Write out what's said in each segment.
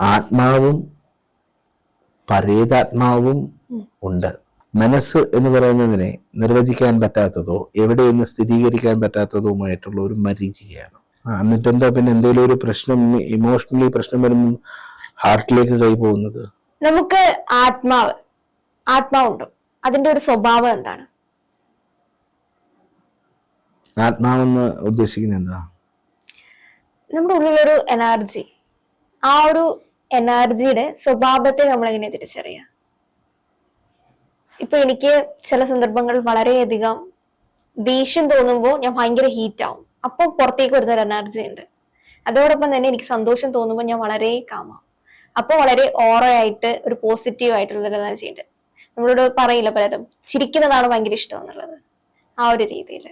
ആത്മാവും പരേതാത്മാവും ഉണ്ട്. മനസ്സ് എന്ന് പറയുന്നതിനെ നിർവചിക്കാൻ പറ്റാത്തതോ എവിടെയെന്ന് സ്ഥിരീകരിക്കാൻ പറ്റാത്തതുമായിട്ടുള്ള ഒരു മരീചികയാണ്. എന്നിട്ട് എന്താ പിന്നെ എന്തെങ്കിലും ഒരു പ്രശ്നം ഇമോഷണലി പ്രശ്നം വരുമ്പോൾ ഹാർട്ടിലേക്ക് കൈ പോകുന്നത്? നമുക്ക് ആത്മാവ് ആത്മാവുണ്ടോ. അതിന്റെ ഒരു സ്വഭാവം എന്താണ്? ആത്മാവെന്ന് ഉദ്ദേശിക്കുന്നത് എന്താ? നമ്മുടെ ഉള്ളിലൊരു എനർജി ആ ഒരു എനർജിയുടെ സ്വഭാവത്തെ നമ്മൾ എങ്ങനെ തിരിച്ചറിയാം? ഇപ്പൊ എനിക്ക് ചില സന്ദർഭങ്ങൾ വളരെയധികം ദേഷ്യം തോന്നുമ്പോൾ ഞാൻ ഭയങ്കര ഹീറ്റ് ആവും. അപ്പൊ പുറത്തേക്ക് വരുന്നൊരു എനർജി ഉണ്ട്. അതോടൊപ്പം തന്നെ എനിക്ക് സന്തോഷം തോന്നുമ്പോൾ ഞാൻ വളരെ കാമാവും അപ്പൊ വളരെ ഓറയായിട്ട് ഒരു പോസിറ്റീവ് ആയിട്ടുള്ള എനർജി ഉണ്ട്. നമ്മളോട് പറയില്ല പലരും ചിരിക്കുന്നതാണ് ഭയങ്കര ഇഷ്ടം എന്നുള്ളത് ആ ഒരു രീതിയിൽ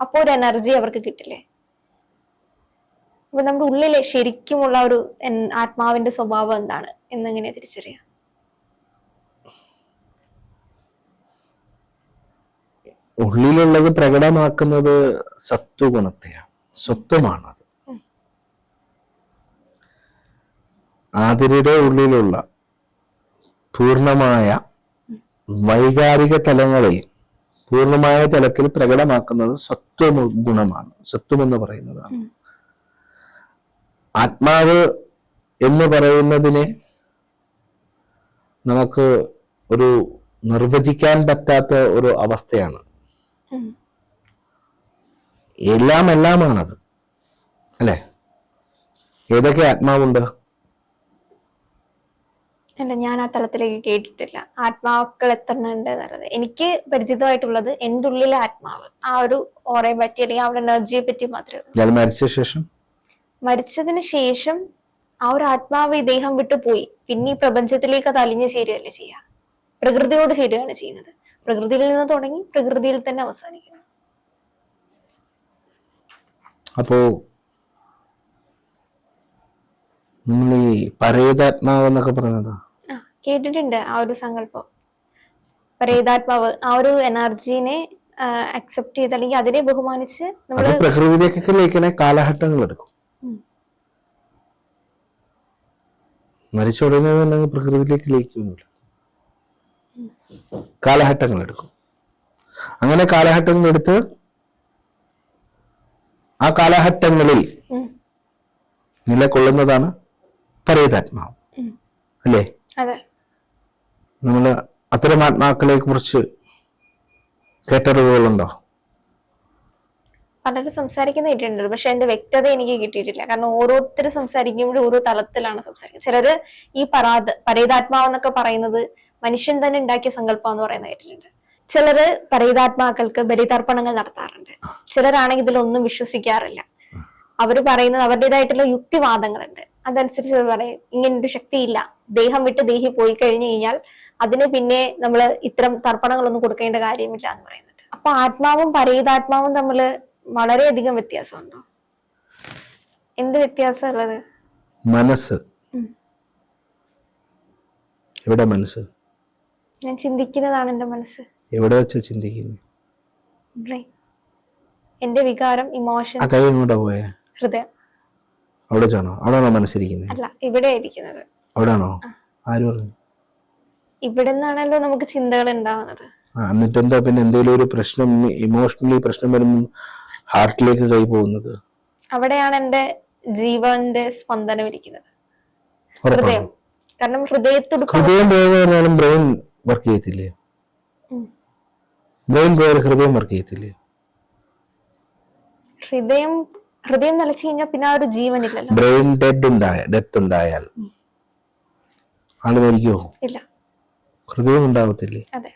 അപ്പോൾ ഒരു എനർജി അവർക്ക് കിട്ടില്ലേ? അപ്പൊ നമ്മുടെ ഉള്ളിലെ ശരിക്കുമുള്ള ഒരു ആത്മാവിന്റെ സ്വഭാവം എന്താണ്? എന്നെങ്ങനെ തിരിച്ചറിയാം? ഉള്ളിലുള്ളത് പ്രകടമാക്കുന്നത് സത്വഗുണത്തെയാണ്. സ്വത്വമാണത്. ആതിരയുടെ ഉള്ളിലുള്ള പൂർണമായ വൈകാരിക തലങ്ങളിൽ പൂർണമായ തലത്തിൽ പ്രകടമാക്കുന്നത് സത്വ ഗുണമാണ്. സത്വം എന്ന് പറയുന്നതാണ് ആത്മാവ് എന്ന് പറയുന്നതിനെ നമുക്ക് ഒരു നിർവചിക്കാൻ പറ്റാത്ത ഒരു അവസ്ഥയാണ്. എല്ലാം എല്ലാമാണത് അല്ലെ? ഏതൊക്കെ ആത്മാവുണ്ട്? അല്ല ഞാൻ ആ തലത്തിലേക്ക് കേട്ടിട്ടില്ല. ആത്മാക്കൾ എത്ര ഉണ്ട് എന്നുള്ളത് എനിക്ക് പരിചിതമായിട്ടുള്ളത് എന്റെ ഉള്ളിലെ ആത്മാവ്. ആ ഒരു ഓറയെ പറ്റി അല്ലെങ്കിൽ ഒരു എനർജിയെ പറ്റി മാത്രമേ ഉള്ളൂ. ഞാൻ മരിച്ച ശേഷം? മരിച്ചതിന് ശേഷം ആ ഒരു ആത്മാവ് ഈ ദേഹം വിട്ടു പോയി. പിന്നെ ഈ പ്രപഞ്ചത്തിലേക്ക് അത് അലിഞ്ഞു ചേരുകയല്ലേ ചെയ്യുക പ്രകൃതിയോട് ചേരുകയാണ് ചെയ്യുന്നത്. പ്രകൃതിയിൽ നിന്ന് തുടങ്ങി പ്രകൃതിയിൽ തന്നെ അവസാനിക്കുന്നു. അപ്പോ നമ്മൾ ഈ പരേതാത്മാവ് എന്നൊക്കെ പറയുന്നത്? ആ കേട്ടിട്ടുണ്ട് ആ ഒരു സങ്കല്പം. പ്രേതാത്മാവ് ആ ഒരു എനർജീനെ അക്സെപ്റ്റ് ചെയ്ത് അല്ലെങ്കിൽ അതിനെ ബഹുമാനിച്ച് നമ്മൾ പ്രകൃതിയിലേക്കൊക്കെ ലയിക്കണേ കാലഘട്ടങ്ങൾ എടുക്കും മരിച്ച ഉടനെ തന്നെ അങ്ങ് പ്രകൃതിയിലേക്ക് ലയിക്കുന്നില്ല കാലഘട്ടങ്ങൾ എടുക്കും. അങ്ങനെ കാലഘട്ടങ്ങൾ എടുത്ത് ആ കാലഘട്ടങ്ങളിൽ നിലകൊള്ളുന്നതാണ് പരേതാത്മാവ്. അല്ലേ? നമ്മൾ അത്തരം ആത്മാക്കളെ കുറിച്ച് കേട്ടറിവുകളുണ്ടോ? പലരും സംസാരിക്കുന്ന കേട്ടിട്ടുണ്ട്. പക്ഷെ അതിന്റെ വ്യക്തത എനിക്ക് കിട്ടിയിട്ടില്ല. കാരണം ഓരോരുത്തർ സംസാരിക്കുമ്പോഴും ഓരോ തലത്തിലാണ് സംസാരിക്കുന്നത്. ചിലര് ഈ പരാത പരേതാത്മാവെന്നൊക്കെ പറയുന്നത് മനുഷ്യൻ തന്നെ ഉണ്ടാക്കിയ സങ്കല്പം എന്ന് പറയുന്നത് കേട്ടിട്ടുണ്ട്. ചിലര് പരേതാത്മാക്കൾക്ക് ബലിതർപ്പണങ്ങൾ നടത്താറുണ്ട്. ചിലരാണെങ്കിൽ ഇതിലൊന്നും വിശ്വസിക്കാറില്ല. അവർ പറയുന്നത് അവരുടേതായിട്ടുള്ള യുക്തിവാദങ്ങളുണ്ട്. അതനുസരിച്ച് പറയും ഇങ്ങനെ ഒരു ശക്തിയില്ല. ദേഹം വിട്ട് ദേഹി പോയി കഴിഞ്ഞു കഴിഞ്ഞാൽ അതിന് പിന്നെ നമ്മൾ ഇത്തരം തർപ്പണങ്ങളൊന്നും കൊടുക്കേണ്ട കാര്യമില്ല എന്ന് പറയുന്നുണ്ട്. അപ്പൊ ആത്മാവും പരേതാത്മാവും തമ്മിൽ വളരെയധികം വ്യത്യാസമുണ്ടോ? എന്ത് വ്യത്യാസമുള്ളത്? മനസ്സ്. എവിടെ മനസ്സ്? ഞാൻ ചിന്തിക്കുന്നതാണ് എന്റെ മനസ്സ്. എവിടെ വെച്ച് ചിന്തിക്കുന്നു? എന്റെ വികാരം ഇമോഷൻ കൈ എങ്ങോട്ടാ പോയേ? ഹൃദയം. അവിടെ വെച്ചാണോ? അവിടെയാണോ മനസ്സിരിക്കുന്നത്? അല്ല ഇവിടെ ഇരിക്കുന്നത്. അവിടെയാണോ? ആര് പറഞ്ഞു? ഇവിടെ നിന്നാണല്ലോ നമുക്ക് ചിന്തകൾ ഉണ്ടാവുന്നത്. എന്നിട്ട് എന്താ പിന്നെ എന്തെങ്കിലും ഒരു പ്രശ്നം ഇമോഷണലി പ്രശ്നം വരുമ്പോൾ ഹാർട്ടിലേക്ക് കൈ പോകുന്നത്? അവിടെയാണ് എന്റെ ജീവന്റെ സ്പന്ദനം ഇരിക്കുന്നത്. ഹൃദയം. കാരണം ഹൃദയത്തോട് ഹൃദയം പോയെന്ന് ബ്രെയിൻ വർക്ക് ചെയ്യത്തില്ലേ? ബ്രെയിൻ പോയാൽ ഹൃദയം വർക്ക് ചെയ്യത്തില്ലേ? ഹൃദയം ഹൃദയം നിലച്ചു കഴിഞ്ഞാൽ പിന്നെ ആ ഒരു ജീവനില്ലല്ലോ ബ്രെയിൻ ഡെഡ് ഉണ്ടായ ഡെത്ത് ഉണ്ടായാൽ. ആൾ മരിക്കുമോ ഇല്ല. ഹൃദയം ഉണ്ടാവത്തില്ലേ? അതെ.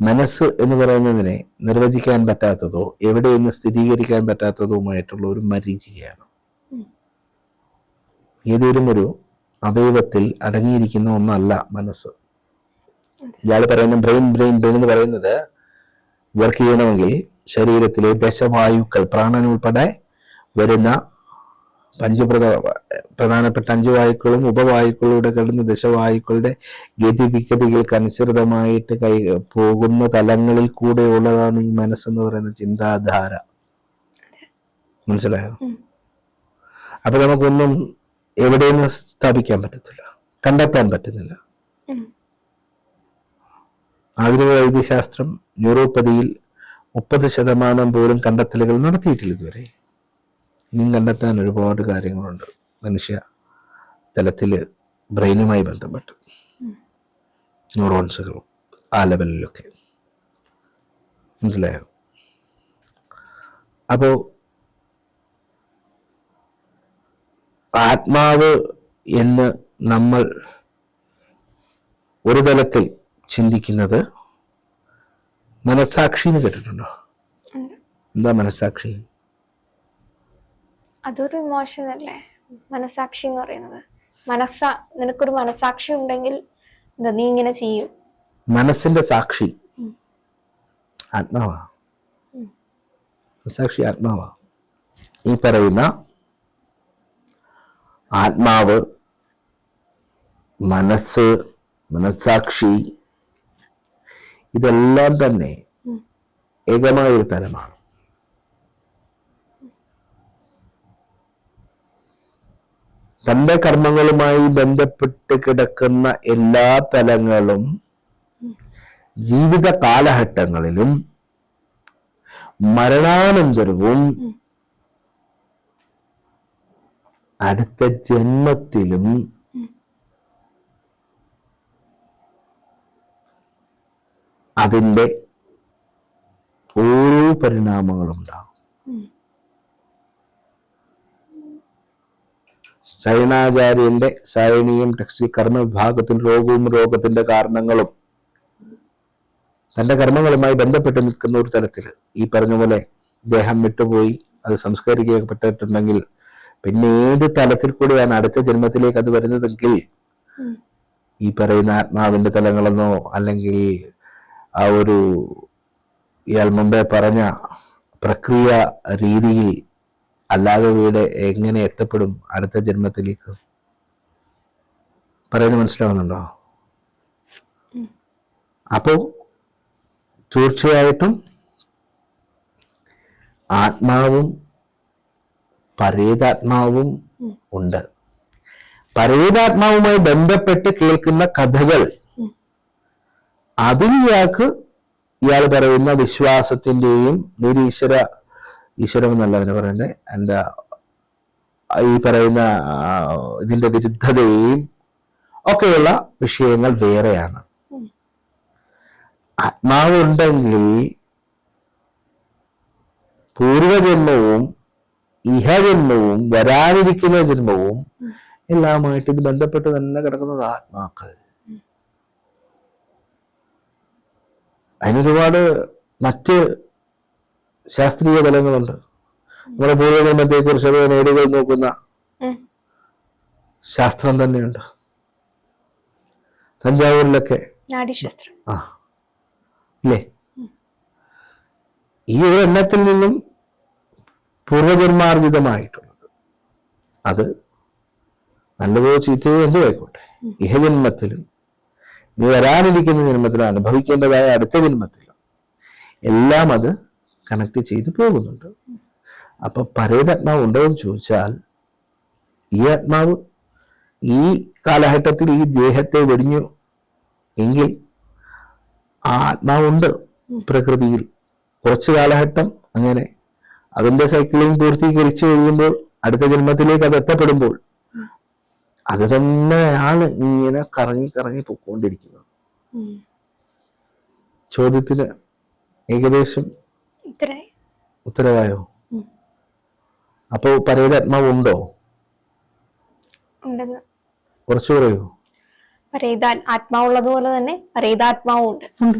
മനസ്സ് എന്ന് പറയുന്നതിനെ നിർവചിക്കാൻ പറ്റാത്തതോ എവിടെയെന്ന് സ്ഥിരീകരിക്കാൻ പറ്റാത്തതുമായിട്ടുള്ള ഒരു മരീചികയാണ്. ഏതെങ്കിലും ഒരു അവയവത്തിൽ അടങ്ങിയിരിക്കുന്ന ഒന്നല്ല മനസ്സ്. ഇയാൾ പറയുന്ന ബ്രെയിൻ ബ്രെയിൻ ബ്രെയിൻ എന്ന് പറയുന്നത് വർക്ക് ചെയ്യണമെങ്കിൽ ശരീരത്തിലെ ദശവായുക്കൾ പ്രാണനുൾപ്പെടെ വരുന്ന പഞ്ചപ്രധ പ്രധാനപ്പെട്ട അഞ്ചു വായുക്കളും ഉപവായുക്കളുടെ കടന്ന് ദശവായുക്കളുടെ ഗതിവിഗതികൾക്ക് അനുസൃതമായിട്ട് കൈ പോകുന്ന തലങ്ങളിൽ കൂടെ ഉള്ളതാണ് ഈ മനസ്സെന്ന് പറയുന്ന ചിന്താധാര. മനസ്സിലായോ. അപ്പൊ നമുക്കൊന്നും എവിടെയൊന്നും സ്ഥാപിക്കാൻ പറ്റത്തില്ല. കണ്ടെത്താൻ പറ്റുന്നില്ല. ആധുനിക വൈദ്യശാസ്ത്രം ന്യൂറോപ്പതിയിൽ മുപ്പത് ശതമാനം പോലും കണ്ടെത്തലുകൾ നടത്തിയിട്ടില്ല ഇതുവരെ. ഇനിയും കണ്ടെത്താൻ ഒരുപാട് കാര്യങ്ങളുണ്ട്. മനുഷ്യ തലത്തിൽ ബ്രെയിനുമായി ബന്ധപ്പെട്ട്. ന്യൂറോൺസുകളും ആ ലെവലിലൊക്കെ. മനസ്സിലായോ? അപ്പോൾ ആത്മാവ് എന്ന് നമ്മൾ ഒരു തലത്തിൽ ചിന്തിക്കുന്നത് മനസാക്ഷി എന്ന് കേട്ടിട്ടുണ്ടോ? എന്താ മനസാക്ഷി അതൊരു ഇമോഷൻ അല്ലേ? മനസാക്ഷി എന്ന് പറയുന്നത്. മനസ്സാ നിനക്കൊരു മനസാക്ഷി ഉണ്ടെങ്കിൽ നീ ഇങ്ങനെ ചെയ്യും? മനസ്സിന്റെ സാക്ഷി. ആത്മാവാ. മനസാക്ഷി ആത്മാവാ. ഈ പറയുന്ന ആത്മാവ് മനസ്സ് മനസാക്ഷി ഇതെല്ലാം തന്നെ ഏകമായ ഒരു തലമാണ്. തന്റെ കർമ്മങ്ങളുമായി ബന്ധപ്പെട്ട് കിടക്കുന്ന എല്ലാ തലങ്ങളും ജീവിത കാലഘട്ടങ്ങളിലും മരണാനന്തരവും അടുത്ത ജന്മത്തിലും അതിന്റെ ഓരോ പരിണാമങ്ങളും സൈനാചാര്യന്റെ സായണീയം ടെക്സ്റ്റിൽ കർമ്മ വിഭാഗത്തിൽ രോഗവും രോഗത്തിന്റെ കാരണങ്ങളും തന്റെ കർമ്മങ്ങളുമായി ബന്ധപ്പെട്ട് നിൽക്കുന്ന ഒരു തരത്തിൽ ഈ പറഞ്ഞ പോലെ ദേഹം വിട്ടുപോയി അത് സംസ്കരിക്കപ്പെട്ടിട്ടുണ്ടെങ്കിൽ പിന്നെ ഏത് തലത്തിൽ കൂടിയാണ് അടുത്ത ജന്മത്തിലേക്ക് അത് വരുന്നതെങ്കിൽ ഈ പറയുന്ന ആത്മാവിന്റെ തലങ്ങളെന്നോ അല്ലെങ്കിൽ ആ ഒരു ഇയാൾ മുമ്പേ പറഞ്ഞ പ്രക്രിയ രീതിയിൽ അല്ലാതെ ഇവിടെ എങ്ങനെ എത്തപ്പെടും അടുത്ത ജന്മത്തിലേക്ക്? പറയുന്നത് മനസ്സിലാവുന്നുണ്ടോ? അപ്പോ തീർച്ചയായിട്ടും ആത്മാവും പരേതാത്മാവും ഉണ്ട്. പരേതാത്മാവുമായി ബന്ധപ്പെട്ട് കേൾക്കുന്ന കഥകൾ അതിൽ ഇയാൾക്ക് ഇയാൾ പറയുന്ന വിശ്വാസത്തിന്റെയും നിരീശ്വര ഈശ്വരം എന്നല്ല അതിന് പറയുന്നത് എന്താ ഈ പറയുന്ന ഇതിന്റെ വിരുദ്ധതയും ഒക്കെയുള്ള വിഷയങ്ങൾ വേറെയാണ്. ആത്മാവുണ്ടെങ്കിൽ പൂർവജന്മവും ഇഹജന്മവും വരാനിരിക്കുന്ന ജന്മവും എല്ലാമായിട്ട് ഇത് ബന്ധപ്പെട്ട് തന്നെ കിടക്കുന്നത് ആത്മാക്കൾ. അതിനൊരുപാട് മറ്റ് ശാസ്ത്രീയ തലങ്ങളുണ്ട് നമ്മുടെ പൂർവജന്മത്തെ കുറിച്ച് നേടുകൾ നോക്കുന്ന. ശാസ്ത്രം തന്നെയുണ്ട്. തഞ്ചാവൂരിലൊക്കെ ആ. ഇല്ലേ? ഈ ഒരു എണ്ണത്തിൽ നിന്നും പൂർവജന്മാർജിതമായിട്ടുള്ളത്. അത് നല്ലതോ ചീത്തയോ എന്തോ ആയിക്കോട്ടെ ഇഹജന്മത്തിലും ഇനി വരാനിരിക്കുന്ന ജന്മത്തിലും അനുഭവിക്കേണ്ടതായ അടുത്ത ജന്മത്തിലും എല്ലാം അത് കണക്ട് ചെയ്ത് പോകുന്നുണ്ട്. അപ്പൊ പരേതാത്മാവ് ഉണ്ടോ എന്ന് ചോദിച്ചാൽ ഈ ആത്മാവ് ഈ കാലഘട്ടത്തിൽ ഈ ദേഹത്തെ വെടിഞ്ഞു എങ്കിൽ ആ ആത്മാവുണ്ട് പ്രകൃതിയിൽ. കുറച്ച് കാലഘട്ടം അങ്ങനെ അതിന്റെ സൈക്ലിംഗ് പൂർത്തീകരിച്ചു കഴിയുമ്പോൾ അടുത്ത ജന്മത്തിലേക്ക് അത് എത്തപ്പെടുമ്പോൾ അത് തന്നെയാണ് ഇങ്ങനെ കറങ്ങി കറങ്ങി പൊക്കോണ്ടിരിക്കുന്നത്. ചോദ്യത്തിന് ഏകദേശം ഉത്തരവായോ. അപ്പോ പരേതാത്മാവ് ഉണ്ടോ ഉണ്ടെന്ന്. കുറച്ചു പറയൂ പരേതാ ആത്മാവുള്ളത് പോലെ തന്നെ പരേതാത്മാവും ഉണ്ട് ഉണ്ട്.